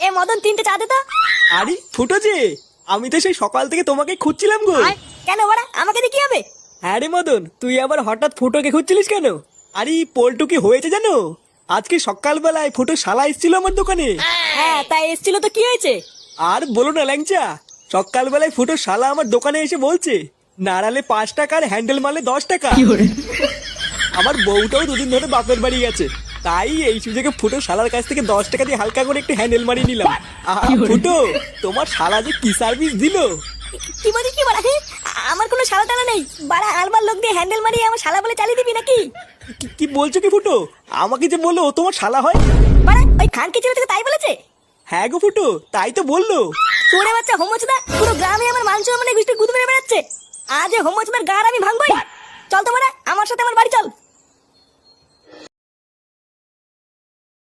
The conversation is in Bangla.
এ মদন তিনটে চা দে তো। আরে ফুটো যে আমি তো সেই সকাল থেকে তোমাকে খুঁজছিলাম গো। কেন বাড়া আমাকে দিয়ে কি হবে? হ্যাঁ রে মদন তুই আবার হঠাৎ ফুটোকে খুঁজছিলিস কেন? আরে পল্টু কি হয়েছে জানো? আজকে সকালবেলায় ফুটো শালা এসেছিল আমার দোকানে। হ্যাঁ তাই এসছিল তো কি হয়েছে? আর বলো না ল্যাংচা সকালবেলায় ফুটো শালা আমার দোকানে এসে বলছে নাড়ালে পাঁচ টাকা আর হ্যান্ডেল মারলে দশ টাকা। আমার বউটাও দুদিন ধরে বাপের বাড়ি গেছে। তাই এই সুযোগে ফুটো শালার কাছ থেকে দশ টাকা দিয়ে হালকা করে একটু হ্যান্ডেল মারিয়ে নিলাম। আহা, ফুটো তোমার শালা যে কি সার্ভিস দিলো? কি বলি কি হ্যাঁ? আমার কোনো শালা টালা নেই। বাড়া আলবার লোক দিয়ে হ্যান্ডেল মারিয়ে আমার শালা বলে চালিয়ে দিবি নাকি? কি- কি বলছো কি ফুটো? আমাকে যে বলল ও তোমার শালা হয়? বাড়া ওই খানকে ছেলে থেকে তাই বলেছে? হ্যাঁ গো ফুটো তাই তো বলল। চোরে বাচ্চা হোমচদা পুরো গ্রামে আমার মান সম্মানে গুষ্টি গুদ মেরে বেড়াচ্ছে। আজ হোমচদার গার আমি ভাঙবই। চল তো বাড়া আমার সাথে আমার বাড়ি চল।